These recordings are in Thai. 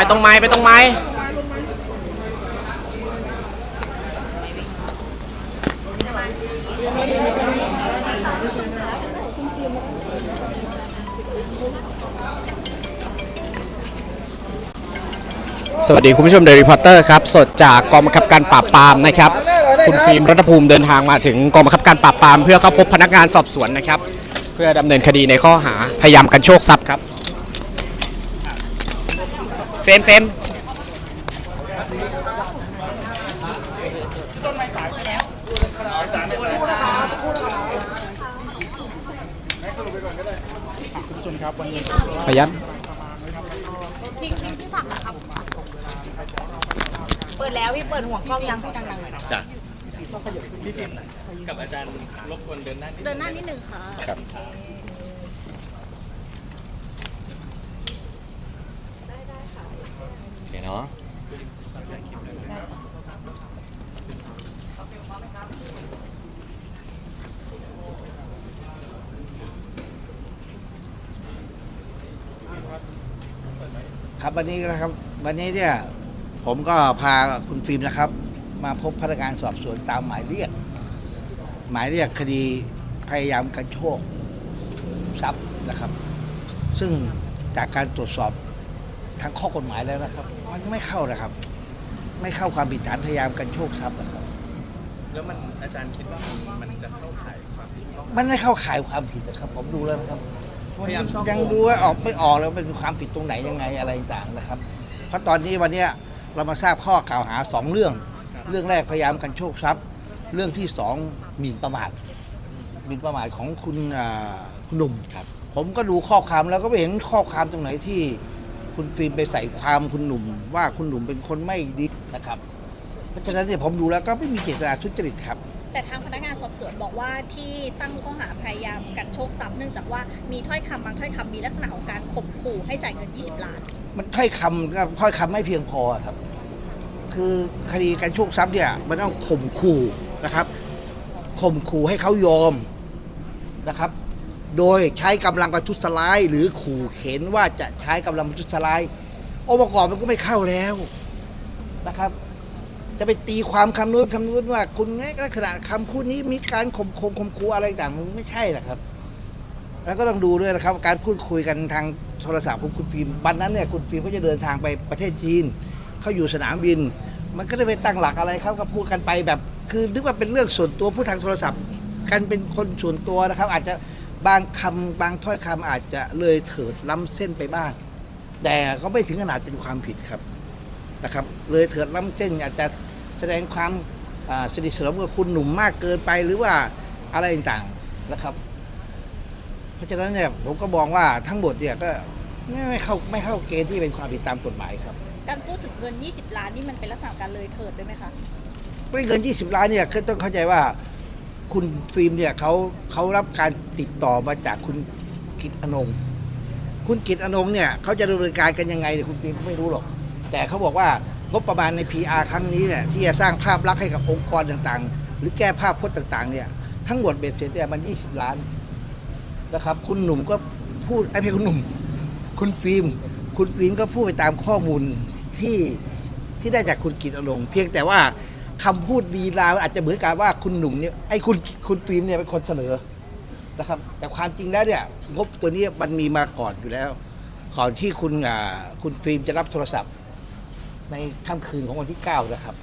ไปตรงไม้ไปตรงไม้สวัสดีคุณผู้ชมเดลิพอร์เตอร์ครับ สดจากกองบังคับการปราบปรามนะครับ คุณฟิล์มรัตภูมิเดินทางมาถึงกองบังคับการปราบปรามเพื่อเข้าพบพนักงานสอบสวนนะครับ เพื่อดำเนินคดีในข้อหาพยายามกันโชคทรัพย์ครับ เฟรมเฟรมพยันทิ้งทิ้งที่ผักนะครับเปิดแล้วพี่เปิดหัวกล้องยังให้ดังๆหน่อยจ้ะกับอาจารย์รบกวนเดินหน้านิดเดินหน้านิดนึงค่ะโอเคเนาะครับวันนี้นะครับ วันนี้เนี่ย ผมก็พาคุณฟิล์มนะครับ มาพบพนักงานสอบสวนตามหมายเรียก หมายเรียกคดีพยายามกันโชคทรัพย์นะครับ ซึ่งจากการตรวจสอบ ทางข้อกฎหมายแล้วนะครับ มันไม่เข้านะครับ ไม่เข้าความผิดฐานพยายามกันโชคทรัพย์นะครับ แล้วมันอาจารย์คิดว่ามันมันจะเข้าข่ายความผิดต้องมันไม่เข้าข่ายความผิดนะครับ ผมดูแล้วนะครับ พยายามช่อโกงยังดูว่าออกไม่ออกแล้วเป็นความผิดตรงไหนยังไงอะไรต่างๆนะครับ เพราะตอนนี้วันเนี้ยเรามาทราบข้อกล่าวหาสองเรื่อง เรื่องแรกพยายามกันโชคทรัพย์ เรื่องที่สองหมิ่นประมาทหมิ่นประมาทของคุณอ่าคุณหนุ่มครับ ผมก็ดูข้อความแล้วก็ไม่เห็นข้อความตรงไหนที่ คุณฟิล์มไปใส่ความคุณหนุ่ม ว่าคุณหนุ่มเป็นคนไม่ดีนะครับ เพราะฉะนั้นเนี่ยผมดูแล้วก็ไม่มีเจตนาทุจริตครับ แต่ทางพนักงานสอบสวนบอกว่าที่ตั้งข้อหาพยายามกันโชคทรัพย์เนื่องจากว่ามีถ้อยคำบางถ้อยคำมีลักษณะของการข่มขู่ให้จ่ายเงิน 20 ล้าน มันถ้อยคำก็ถ้อยคำไม่เพียงพอครับ คือคดีการโชคทรัพย์เนี่ย มันต้องข่มขู่นะครับข่มขู่ให้เขายอมนะครับ โดยใช้กำลังประทุษร้าย หรือขู่เข็นว่าจะใช้กำลังประทุษร้ายองค์ประกอบมันก็ไม่เข้าแล้วนะครับ จะไปตีความคำนู้นคำนู้นว่า คุณเนี่ยลักษณะคำพูดนี้มีการข่มข่มข่มขู่อะไรต่างมันไม่ใช่นะครับ แล้วก็ต้องดูด้วยนะครับ การพูดคุยกันทางโทรศัพท์ของคุณฟิล์มวันนั้นเนี่ยคุณฟิล์มก็จะเดินทางไปประเทศจีนเขาอยู่สนามบิน มันก็ได้ไปตั้งหลักอะไรเขาก็พูดกันไปแบบ คือนึกว่าเป็นเรื่องส่วนตัวผู้ทางโทรศัพท์ กันเป็นคนส่วนตัวนะครับ อาจจะ บางคำบางถ้อยคำอาจจะเลยเถิดล้ำเส้นไปบ้าง แต่ก็ไม่ถึงขนาดเป็นความผิดครับนะครับ เลยเถิดล้ำเส้นอาจจะแสดงความอ่าสนิทสนมกับคุณหนุ่มมากเกินไปหรือว่าอะไรต่างๆนะครับ เพราะฉะนั้นเนี่ยผมก็มองว่าทั้งหมดเนี่ยก็ไม่ไม่เข้าไม่เข้าเกณฑ์ที่เป็นความผิดตามกฎหมายครับ การพูดถึงเงิน 20 ล้านนี่มันเป็นลักษณะการเลยเถิดด้วยไหมคะไม่เกิน 20 ล้านเนี่ยคือต้องเข้าใจว่า คุณฟิล์มเนี่ยเขาเขารับการติดต่อมาจากคุณกิตอนงคุณกิตอนงเนี่ยเขาจะดำเนินการกันยังไงเนี่ยคุณฟิล์มไม่รู้หรอก แต่เขาบอกว่างบประมาณใน PR ครั้งนี้เนี่ยที่จะสร้างภาพลักษณ์ให้กับองค์กรต่างๆ หรือแก้ภาพพจน์ต่างๆเนี่ยทั้งหมดเบ็ดเสร็จเนี่ยมัน 20 ล้านนะครับ คุณหนุ่มก็พูดไอ้เพี่คุณหนุ่ม คุณฟิล์มคุณฟิล์มก็พูดไปตามข้อมูลที่ที่ได้จากคุณกิตอนงเพียงแต่ว่า คำพูดดีลาอาจจะเหมือนกับว่าคุณหนุ่มเนี่ยไอ้คุณคุณฟิล์มเนี่ยเป็นคนเสนอนะครับ แต่ความจริงแล้วเนี่ยงบตัวนี้มันมีมาก่อนอยู่แล้วก่อนที่คุณอ่าคุณฟิล์มจะรับโทรศัพท์ ในค่ำคืนของวันที่9นะครับ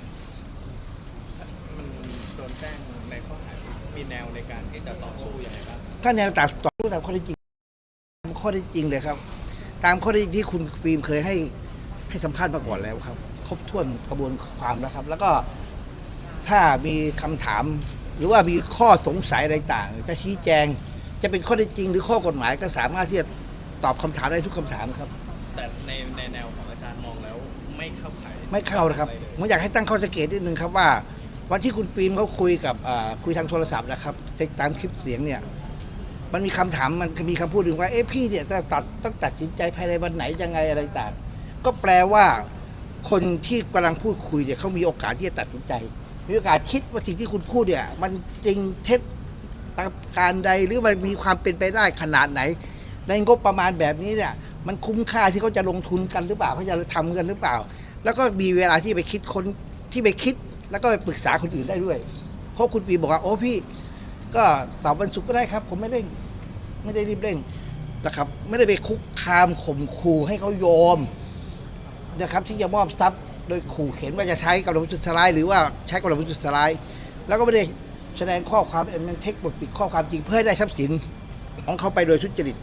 มันโดนแจ้งในข้อหามีแนวในการที่จะต่อสู้ยังไงบ้างถ้าแนวต่างต่อสู้ตามข้อเท็จจริงตามข้อเท็จจริงเลยครับ ตามข้อเท็จจริงที่คุณฟิล์มเคยให้ให้สัมภาษณ์มาก่อนแล้วครับ ครบถ้วนกระบวนความแล้วครับ แล้วก็ ถ้ามีคำถาม หรือว่ามีข้อสงสัยอะไรต่างจะชี้แจง จะเป็นข้อเท็จจริงหรือข้อกฎหมายก็สามารถที่จะตอบคำถามได้ทุกคำถามครับ แต่ในในแนวของอาจารย์มองแล้วไม่เข้าข่ายไม่เข้านะครับอลยผมอยากให้ตั้งข้อสังเกตนิดนึงครับว่า วันที่คุณฟิล์มเขาคุยกับอ่าคุยทางโทรศัพท์นะครับติดตามคลิปเสียงเนี่ย มันมีคำถามมันมีคำพูดถึงว่าเอ๊ะพี่เนี่ยจะตัดต้องตัดสินใจภายในวันไหนยังไงอะไรต่างก็แปลว่า คนที่กำลังพูดคุยเนี่ยเขามีโอกาสที่จะตัดสินใจ มีโอกาสคิดว่าสิ่งที่คุณพูดเนี่ย มันจริงเท็จการใดหรือมันมีความเป็นไปได้ขนาดไหน ในงบประมาณแบบนี้เนี่ย มันคุ้มค่าที่เขาจะลงทุนกันหรือเปล่าเขาจะทำกันหรือเปล่า แล้วก็มีเวลาที่ไปคิดคนที่ไปคิด แล้วก็ไปปรึกษาคนอื่นได้ด้วย เพราะคุณปีบอกว่าโอ้พี่ ก็ตอบวันศุกร์ก็ได้ครับ ผมไม่เร่งไม่ได้รีบเร่งนะครับ ไม่ได้ไปคุกคามข่มขู่ให้เขายอมนะครับ ที่จะมอบทรัพย์ โดยขู่เข็นว่าจะใช้กำลังประทุษร้าย หรือว่าใช้กำลังประทุษร้าย แล้วก็ไม่ได้แสดงข้อความเป็นมันเท็จบทปิดข้อความจริงเพื่อให้ได้ทรัพย์สินของเขาไปโดยทุจริต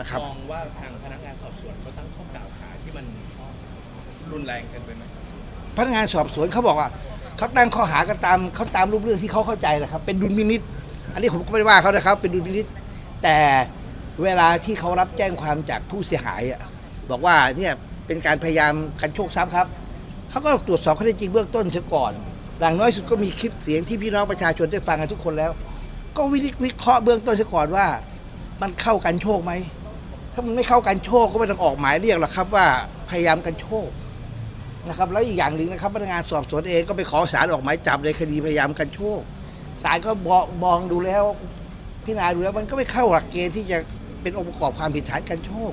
นะครับ มองว่าทางพนักงานสอบสวนเขาตั้งข้อกล่าวหาที่มันรุนแรงเกินไปไหมพนักงานสอบสวนเขาบอกว่าเขาตั้งข้อหากันตามเขาตามรูปเรื่องที่เขาเข้าใจนะครับ เป็นดุลพินิษอันนี้ผมก็ไม่ได้ว่าเขานะครับ เป็นดุลพินิษแต่เวลาที่เขารับแจ้งความจากผู้เสียหายอะบอกว่าเนี่ยเป็นการพยายามกันโชคทรัพย์ครับ เขาก็ตรวจสอบข้อเท็จจริงเบื้องต้นเสียก่อนอย่างน้อยสุดก็มีคลิปเสียงที่พี่น้องประชาชนได้ฟังกันทุกคนแล้ว ก็วิวิเคราะห์เบื้องต้นเสียก่อนว่า มันเข้ากันโชคไหมถ้ามันไม่เข้ากันโชคก็ไม่ต้องออกหมายเรียกหรอกครับว่าพยายามกันโชคนะครับ แล้วอีกอย่างหนึ่งนะครับพนักงานสอบสวนเองก็ไปขอสารออกหมายจับในคดีพยายามกันโชคศาลก็บอกมองดูแล้วพิจารณาดูแล้วมันก็ไม่เข้าหลักเกณฑ์ที่จะเป็นองค์ประกอบความผิดฐานกันโชค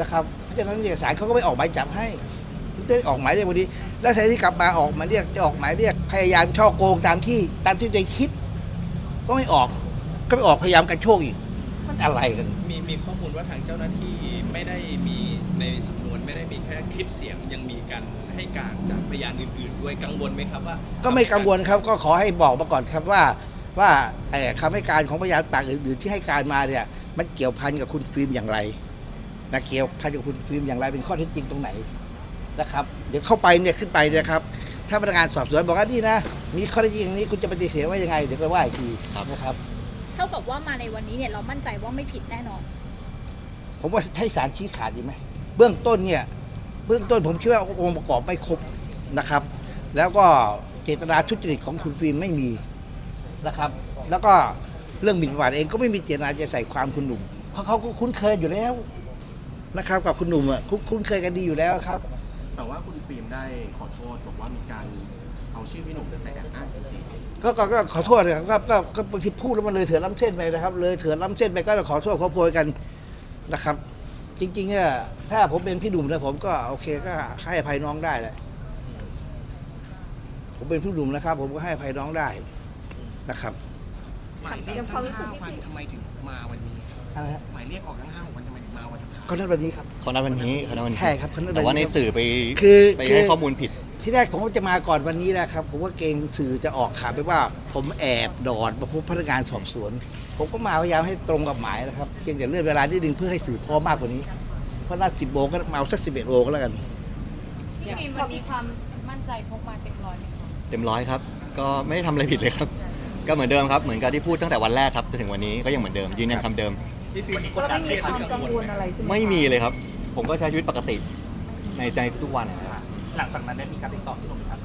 นะครับ เพราะฉะนั้นเนี่ยศาลเขาก็ไม่ออกหมายจับให้ ได้ออกหมายเรียกวันนี้ แล้วสายที่กลับมาออกหมายเรียกจะออกหมายเรียกพยายามช่อโกงตามที่ตามที่ตัวเองคิด ก็ไม่ออกก็ไปออกพยายามกันโชคอีกมันอะไรกัน มีมีข้อมูลว่าทางเจ้าหน้าที่ไม่ได้มีในสำนวนไม่ได้มีแค่คลิปเสียงยังมีการให้การจากพยานอื่นๆ ด้วยกังวลไหมครับว่าก็ไม่กังวลครับ ก็ขอให้บอกมาก่อนครับว่าว่าไอ้คำให้การของพยานปากอื่นๆที่ให้การมาเนี่ยมันเกี่ยวพันกับคุณฟิล์มอย่างไรนะเกี่ยวพันกับคุณฟิล์มอย่างไรเป็นข้อเท็จจริงตรงไหน นะครับ เดี๋ยวเข้าไปเนี่ยขึ้นไปเนะครับ ถ้าพนักงานสอบสวนบอกว่านี่นะ มีข้อเท็จจริงอย่างนี้คุณจะปฏิเสธว่ายังไง เดี๋ยวก็ว่าอีกทีนะครับ เท่ากับว่ามาในวันนี้เนี่ยเรามั่นใจว่าไม่ผิดแน่นอน ผมว่าให้ศาลชี้ขาดดีไหมเบื้องต้นเนี่ยเบื้องต้นผมคิดว่าองค์ประกอบไม่ครบนะครับ แล้วก็เจตนาทุจริตของคุณฟิล์มไม่มีนะครับ แล้วก็เรื่องหมิ่นประมาทเองก็ไม่มีเจตนาจะใส่ความคุณหนุ่ม เพราะเขาก็คุ้นเคยอยู่แล้วนะครับ กับคุณหนุ่มอะคุ้นคุ้นเคยกันดีอยู่แล้วครับ แต่ว่าคุณฟิล์มได้ขอโทษบอกว่ามีการเอาชื่อพี่หนุ่มไปแอบอ้างจริงก็ก็ก็ขอโทษนะครับก็ก็บางทีพูดแล้วมันเลยเถื่อนล้ำเส้นไปนะครับ เลยเถื่อนล้ำเส้นไปก็ขอโทษขอโพยกันนะครับ จริงๆเนี่ยถ้าผมเป็นพี่หนุ่มนะผมก็โอเคก็ให้อภัยน้องได้แหละผมเป็นพี่หนุ่มนะครับ ผมก็ให้อภัยน้องได้นะครับหมายเรียกทั้งห้าวันทำไมถึงมาวันนี้อะไรฮะหมายเรียกออกทั้งห้าวัน ทำไมถึงมาวันสุดท้ายก็นัดวันนี้ครับ เขานัดวันนี้เขานัดวันนี้ใช่ครับเขานัดวันนี้แต่ว่าในสื่อไปคือไปคือ ให้ข้อมูลผิด ที่แรกผมก็จะมาก่อนวันนี้แหละครับ ผมว่าเกรงสื่อจะออกข่าวไปว่า ผมแอบดอดมาพบพนักงานสอบสวน ผมก็มาพยายามให้ตรงกับหมายนะครับเพียงแต่เลื่อนเวลานิดนึงเพื่อให้สื่อพร้อมมากกว่านี้ เพราะนัดสิบโมงก็มาเอาสักสิบเอ็ดโมงก็แล้วกัน พี่ฟิล์มวันนี้ความมั่นใจพกมาเต็มร้อยไหมคะเต็มร้อยครับ ก็ไม่ได้ทำอะไรผิดเลยครับ ก็เหมือนเดิมครับ เหมือนกับที่พูดตั้งแต่วันแรกครับจนถึงวันนี้ก็ยังเหมือนเดิมยืนยันคำเดิม ที่ฟิล์มกดดันให้ความกังวลไหมไม่มีเลยครับ ผมก็ใช้ชีวิตปกติในในทุกๆวันนะครับหลังจากนั้นได้มีการติดต่อที่โรงพยาบาล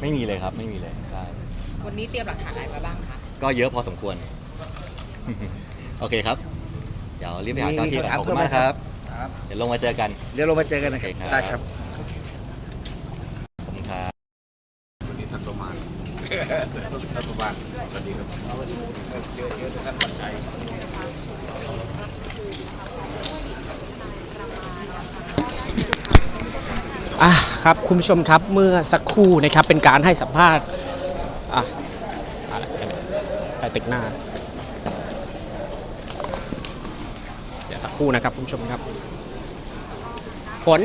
ไม่มีเลยครับ ไม่มีเลยใช่วันนี้เตรียมหลักฐานอะไรมาบ้างคะก็เยอะพอสมควร โอเคครับ เดี๋ยวรีบไปหาเจ้าหน้าที่ก่อนขอบคุณมากครับ เดี๋ยวลงมาเจอกัน เดี๋ยวเรามาเจอกันนะครับ โอเคครับ ได้ครับขอบคุณครับ วันนี้สักประมาณสักประมาณสวัสดีครับ อะครับคุณผู้ชมครับเมื่อสักครู่นะครับเป็นการให้สัมภาษณ์อะอะไรกันเนี่ยไปตึกหน้า เดี๋ยวสักครู่นะครับคุณผู้ชมครับฝน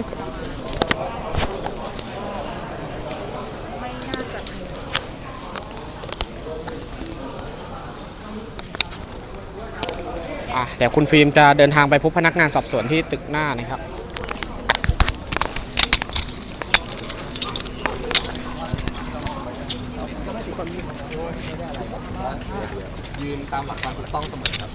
อะเดี๋ยวคุณฟิล์มจะเดินทางไปพบพนักงานสอบสวนที่ตึกหน้านะครับ ตามหลักความถูกต้องเสมอครับ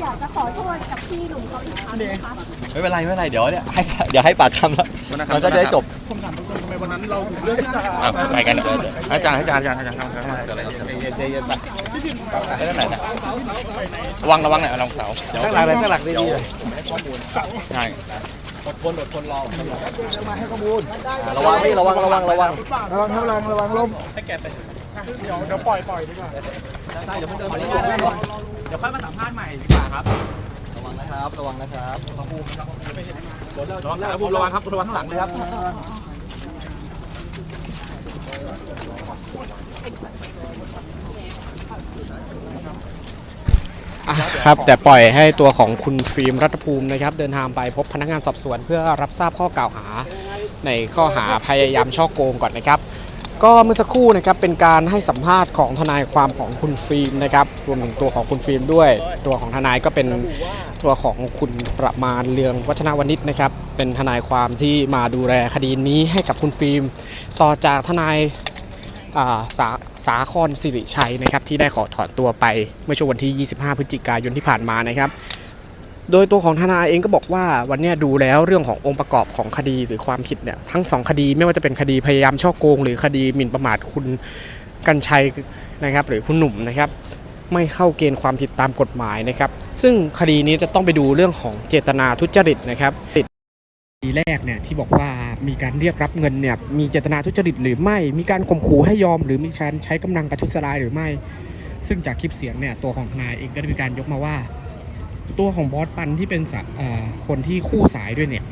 อยากจะขอโทษกับพี่หนุ่มเขาอีกครั้งนะคะไม่เป็นไรไม่เป็นไรเดี๋ยวเนี่ยให้เดี๋ยวให้ปากคำแล้วมันก็จะได้จบไปกันอาจารย์อาจารย์อาจารย์อาจารย์อาจารย์เดี๋ยวเดี๋ยวจะสั่งไม่เป็นไรนะระวังระวังหน่อยระวังเสาตั้งหลักเลยตั้งหลักดีๆเลยใช่มาให้ข้อมูลระวังพี่ระวังระวังระวังระวังระวังระวังลมให้แก ไปเดี๋ยวเดี๋ยวปล่อยปล่อยดีกว่าได้เดี๋ยวเพิ่งเดินมาเดี๋ยวค่อยมาสัมภาษณ์ใหม่ดีกว่าครับวังนะครับ ระวังนะครับระวังครับระวังครับระวังข้างหลังเลยครับอะครับแต่ปล่อยให้ตัวของคุณฟิล์มรัฐภูมินะครับ เดินทางไปพบพนักงานสอบสวนเพื่อรับทราบข้อกล่าวหา ในข้อหาพยายามช่อโกงก่อนนะครับ ก็เมื่อสักครู่นะครับเป็นการให้สัมภาษณ์ของทนายความของคุณฟิล์มนะครับรวมถึงตัวของคุณฟิล์มด้วย ตัวของทนายก็เป็นตัวของคุณประมาณเรืองวัฒนวณิชนะครับ เป็นทนายความที่มาดูแลคดีนี้ให้กับคุณฟิล์ม ต่อจากทนายาสาสาครสิริชัยนะครับที่ได้ขอถอนตัวไปเมื่อช่วงวันที่ 25 พฤศจิกายนที่ผ่านมานะครับ โดยตัวของทนายเองก็บอกว่าวันนี้ดูแล้วเรื่องขององค์ประกอบของคดีหรือความผิดเนี่ยทั้งสองคดีไม่ว่าจะเป็นคดีพยายามช่อโกง หรือคดีหมิ่นประมาทคุณกัญชัยนะครับ หรือคุณหนุ่มนะครับไม่เข้าเกณฑ์ความผิดตามกฎหมายนะครับ ซึ่งคดีนี้จะต้องไปดูเรื่องของเจตนาทุจริตนะครับคดีแรกเนี่ยที่บอกว่ามีการเรียกรับเงินเนี่ยมีเจตนาทุจริตหรือไม่ มีการข่มขู่ให้ยอม หรือมีการใช้กำลังประทุษร้ายหรือไม่ ซึ่งจากคลิปเสียงเนี่ยตัวของทนายเองก็ได้มีการยกมาว่า ตัวของบอสปันที่เป็นอ่อคนที่คู่สายด้วยเนี่ย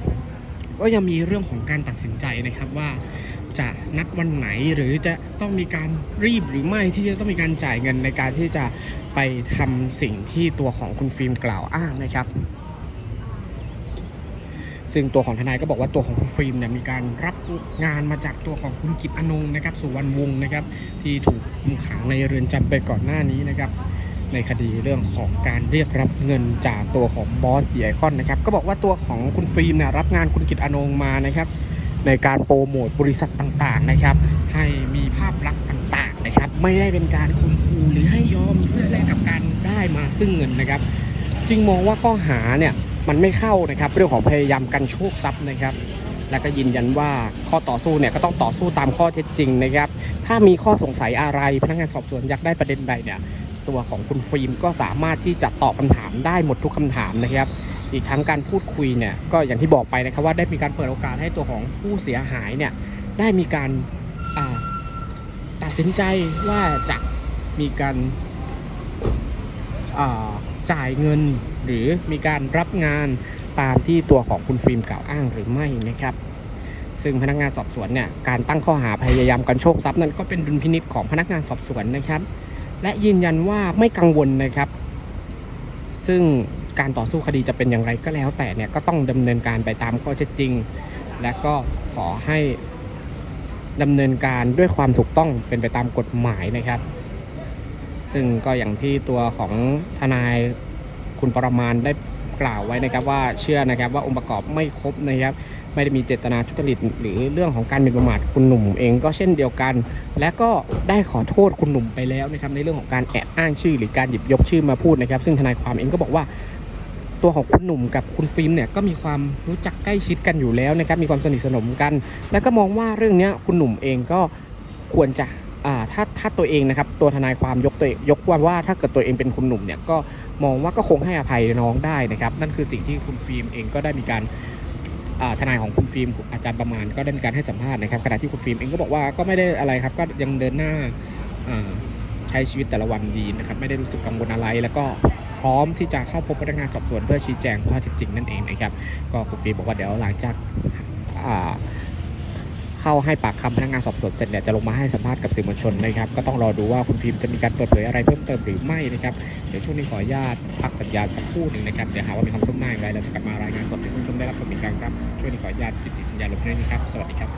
ก็ยังมีเรื่องของการตัดสินใจนะครับว่าจะนัดวันไหนหรือจะต้องมีการรีบหรือไม่ที่จะต้องมีการจ่ายเงินในการที่จะไปทำสิ่งที่ตัวของคุณฟิล์มกล่าวอ้างนะครับ ซึ่งตัวของทนายก็บอกว่าตัวของคุณฟิล์มเนี่ยมีการรับงานมาจากตัวของคุณกิตอนงนะครับสุวรรณวงศ์นะครับ ที่ถูกคุมขังในเรือนจำไปก่อนหน้านี้นะครับ ในคดีเรื่องของการเรียกรับเงินจากตัวของบอสดีไอคอนนะครับ ก็บอกว่าตัวของคุณฟิล์มเนี่ยรับงานคุณกิตอนงมานะครับ ในการโปรโมทบริษัทต่างๆนะครับ ให้มีภาพลักษณ์ต่างๆนะครับ ไม่ได้เป็นการคุมคูหรือให้ยอมเพื่อแลกกับการได้มาซึ่งเงินนะครับ จึงมองว่าข้อหาเนี่ยมันไม่เข้านะครับ เรื่องของพยายามกันโชคทรัพย์นะครับและก็ยืนยันว่าข้อต่อสู้เนี่ยก็ต้องต่อสู้ตามข้อเท็จจริงนะครับ ถ้ามีข้อสงสัยอะไรพนักงานสอบสวนอยากได้ประเด็นใดเนี่ย ตัวของคุณฟิล์มก็สามารถที่จะตอบคำถามได้หมดทุกคำถามนะครับ อีกทั้งการพูดคุยเนี่ยก็อย่างที่บอกไปนะครับว่าได้มีการเปิดโอกาสให้ตัวของผู้เสียหายเนี่ยได้มีการาตัดสินใจว่าจะมีการาจ่ายเงินหรือมีการรับงานตามที่ตัวของคุณฟิล์มกล่าวอ้างหรือไม่นะครับ ซึ่งพนักงานสอบสวนเนี่ยการตั้งข้อหาพยายามกันโชคทรัพย์นั้นก็เป็นดุลพินิจของพนักงานสอบสวนนะครับ และยืนยันว่าไม่กังวลนะครับ ซึ่งการต่อสู้คดีจะเป็นอย่างไรก็แล้ว แต่เนี่ยก็ต้องดำเนินการไปตามข้อเท็จจริง และก็ขอให้ดำเนินการด้วยความถูกต้องเป็นไปตามกฎหมายนะครับ ซึ่งก็อย่างที่ตัวของทนายคุณปรมาณได้กล่าวไว้นะครับว่าเชื่อนะครับว่าองค์ประกอบไม่ครบนะครับ ไม่ได้มีเจตนาทุจริตหรือเรื่องของการหมิ่นประมาทคุณหนุ่มเองก็เช่นเดียวกัน และก็ได้ขอโทษคุณหนุ่มไปแล้วนะครับในเรื่องของการแอบอ้างชื่อ หรือการหยิบยกชื่อมาพูดนะครับ ซึ่งทนายความเองก็บอกว่าตัวของคุณหนุ่มกับคุณฟิล์มเนี่ยก็มีความรู้จักใกล้ชิดกันอยู่แล้วนะครับมีความสนิทสนมกัน แล้วก็มองว่าเรื่องนี้คุณหนุ่มเองก็ควรจะถ้าถ้าตัวเองนะครับตัวทนายความยกตัวยกว่าว่าถ้าเกิดตัวเองเป็นคุณหนุ่มเนี่ยก็มองว่าก็คงให้อภัยน้องได้นะครับ นั่นคือสิ่งที่คุณฟิล์มเองก็ได้มีการ ทนายของคุณฟิล์มอาจารย์ประมาณก็ได้มีการให้สัมภาษณ์นะครับขณะที่คุณฟิล์มเองก็บอกว่าก็ไม่ได้อะไรครับก็ยังเดินหน้าใช้ชีวิตแต่ละวันดีนะครับไม่ได้รู้สึกกังวลอะไร แล้วก็พร้อมที่จะเข้าพบพนักงานสอบสวนเพื่อชี้แจงข้อเท็จจริงนั่นเองนะครับก็คุณฟิล์มบอกว่าเดี๋ยวหลังจาก เข้าให้ปากคำพนักงานสอบสวนเสร็จเนี่ยจะลงมาให้สัมภาษณ์กับสื่อมวลชนนะครับก็ต้องรอดูว่าคุณฟิล์มจะมีการเปิดเผยอะไรเพิ่มเติมหรือไม่นะครับเดี๋ยวช่วงนี้ขออนุญาตพักสัญญาณสักครู่หนึ่งนะครับเดี๋ยวหาว่ามีความคืบหน้าอย่างไรเราจะกลับมารายงานสดให้คุณผู้ชมได้รับชมอีกครั้งครับช่วงนี้ขออนุญาตปิดสัญญาณลงด้วยนะครับสวัสดีครับ